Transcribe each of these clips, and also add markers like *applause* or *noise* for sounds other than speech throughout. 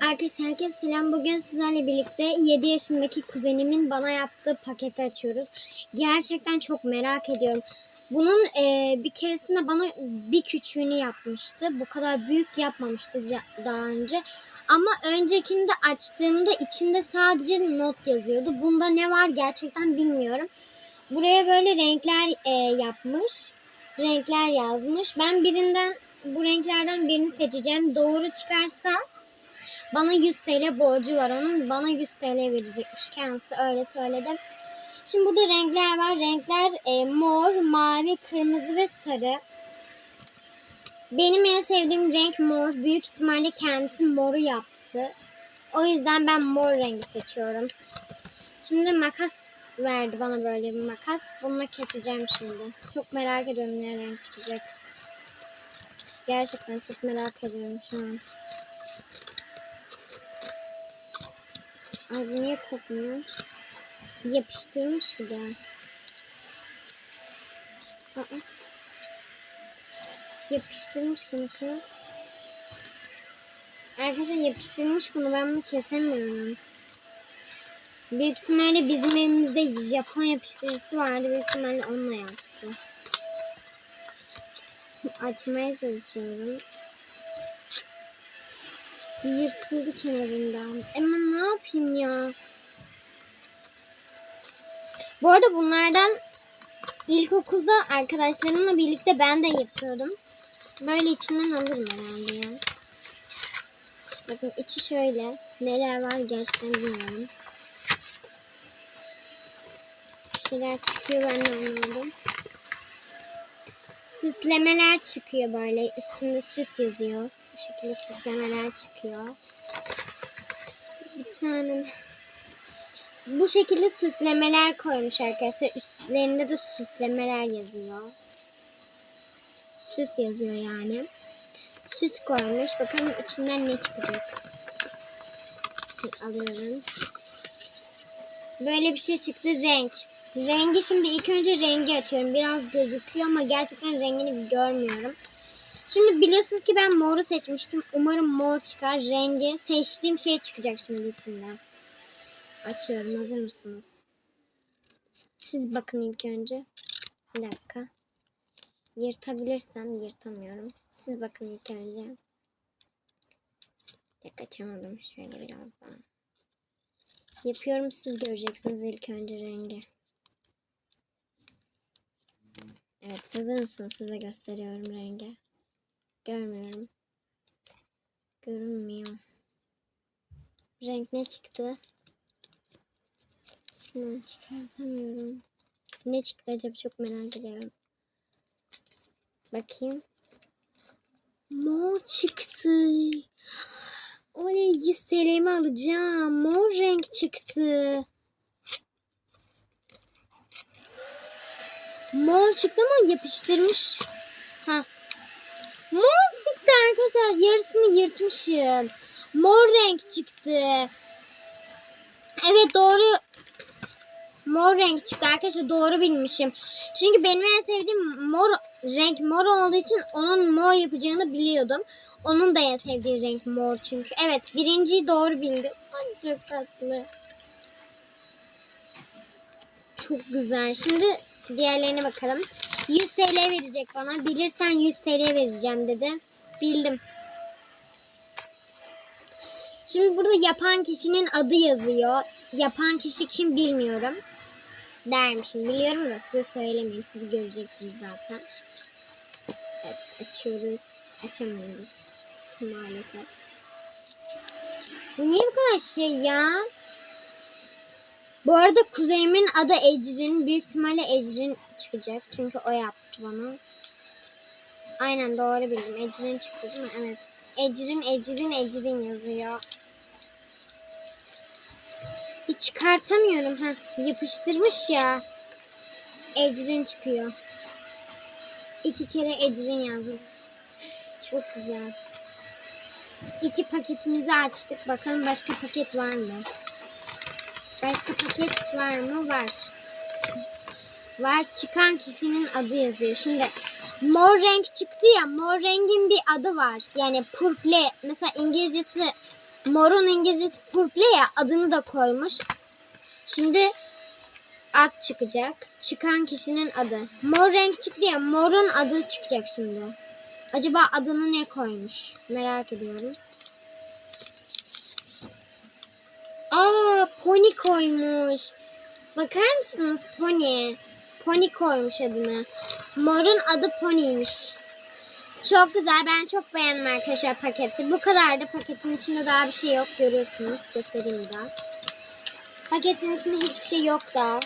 Arkadaşlar herkese selam. Bugün sizlerle birlikte 7 yaşındaki kuzenimin bana yaptığı paketi açıyoruz. Gerçekten çok merak ediyorum. Bunun e, bir keresinde bana bir küçüğünü yapmıştı. Bu kadar büyük yapmamıştı daha önce. Ama öncekinde açtığımda içinde sadece not yazıyordu. Bunda ne var gerçekten bilmiyorum. Buraya böyle renkler e, yapmış. Renkler yazmış. Ben birinden bu renklerden birini seçeceğim. Doğru çıkarsa bana 100 TL borcu var onun. Bana 100 TL verecekmiş kendisi öyle söyledi. Şimdi burada renkler var. Renkler e, mor, mavi, kırmızı ve sarı. Benim en sevdiğim renk mor. Büyük ihtimalle kendisi moru yaptı. O yüzden ben mor rengi seçiyorum. Şimdi makas verdi bana böyle bir makas. Bununla keseceğim şimdi. Çok merak ediyorum ne renk çıkacak. Gerçekten çok merak ediyorum şu an. Ay bu niye kopmuyor? Yapıştırmış bir de. Aa. Yapıştırmış bunu kız. Arkadaşlar yapıştırmış bunu ben bunu kesemiyorum. Büyük ihtimalle bizim evimizde Japon yapıştırıcısı vardı. Büyük ihtimalle onunla yaptı. Açmaya çalışıyorum. Yırtıldı kenarından. Ama ne yapayım ya? Bu arada bunlardan ilkokulda arkadaşlarımla birlikte ben de yapıyordum. Böyle içinden alırım herhalde ya. Bakın içi şöyle. Neler var gerçekten bilmiyorum. Bir şeyler çıkıyor ben de anlamadım. Süslemeler çıkıyor böyle. Üstünde süs yazıyor. Bu şekilde süslemeler çıkıyor. Bir tane bu şekilde süslemeler koymuş arkadaşlar. Üstlerinde de süslemeler yazıyor. Süs yazıyor yani. Süs koymuş. Bakalım içinden ne çıkacak. Alıyorum. Böyle bir şey çıktı. Renk. Rengi şimdi ilk önce rengi açıyorum. Biraz gözüküyor ama gerçekten rengini görmüyorum. Şimdi biliyorsunuz ki ben moru seçmiştim. Umarım mor çıkar. Rengi seçtiğim şey çıkacak şimdi içinden. Açıyorum. Hazır mısınız? Siz bakın ilk önce. Bir dakika. Yırtabilirsem yırtamıyorum. Siz bakın ilk önce. Bir dakika açamadım. Şöyle biraz daha. Yapıyorum siz göreceksiniz ilk önce rengi. Evet hazır mısınız? Size gösteriyorum rengi. Görmüyorum. Görünmüyor. Renk ne çıktı? Ne çıkartamıyorum. Ne çıktı acaba çok merak ediyorum. Bakayım. Mor çıktı. *gasps* Oley 100 TL'mi alacağım. Mor renk çıktı. Mor çıktı ama yapıştırmış. Ha. Mor çıktı arkadaşlar. Yarısını yırtmışım. Mor renk çıktı. Evet doğru. Mor renk çıktı arkadaşlar. Doğru bilmişim. Çünkü benim en sevdiğim mor renk mor olduğu için onun mor yapacağını biliyordum. Onun da en sevdiği renk mor çünkü. Evet birinciyi doğru bildim. Ay çok tatlı. Çok güzel. Şimdi diğerlerine bakalım. 100 TL verecek bana. Bilirsen 100 TL vereceğim dedi. Bildim. Şimdi burada yapan kişinin adı yazıyor. Yapan kişi kim bilmiyorum. Dermişim. Biliyorum da size söylemeyeyim. Siz göreceksiniz zaten. Evet açıyoruz. Açamıyoruz. Maalesef. Bu niye bu kadar şey ya? Bu arada kuzenimin adı Ecrin. Büyük ihtimalle Ecrin çıkacak. Çünkü o yaptı bana. Aynen doğru bildim. Ecrin çıktı değil mi? Evet. Ecrin, Ecrin, Ecrin yazıyor. Bir çıkartamıyorum. ha. Yapıştırmış ya. Ecrin çıkıyor. İki kere Ecrin yazdım. Çok güzel. İki paketimizi açtık. Bakalım başka paket var mı? Başka paket var mı? Var. Var. Çıkan kişinin adı yazıyor. Şimdi mor renk çıktı ya. Mor rengin bir adı var. Yani purple. Mesela İngilizcesi Morun İngilizcesi purple ya adını da koymuş. Şimdi ad çıkacak. Çıkan kişinin adı. Mor renk çıktı ya morun adı çıkacak şimdi. Acaba adını ne koymuş? Merak ediyorum. Aa pony koymuş. Bakar mısınız pony? Pony koymuş adını. Morun adı pony'ymiş. Çok güzel. Ben çok beğendim arkadaşlar paketi. Bu kadardı. Paketin içinde daha bir şey yok. Görüyorsunuz. Göstereyim daha. Paketin içinde hiçbir şey yok daha.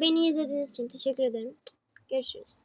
Beni izlediğiniz için teşekkür ederim. Görüşürüz.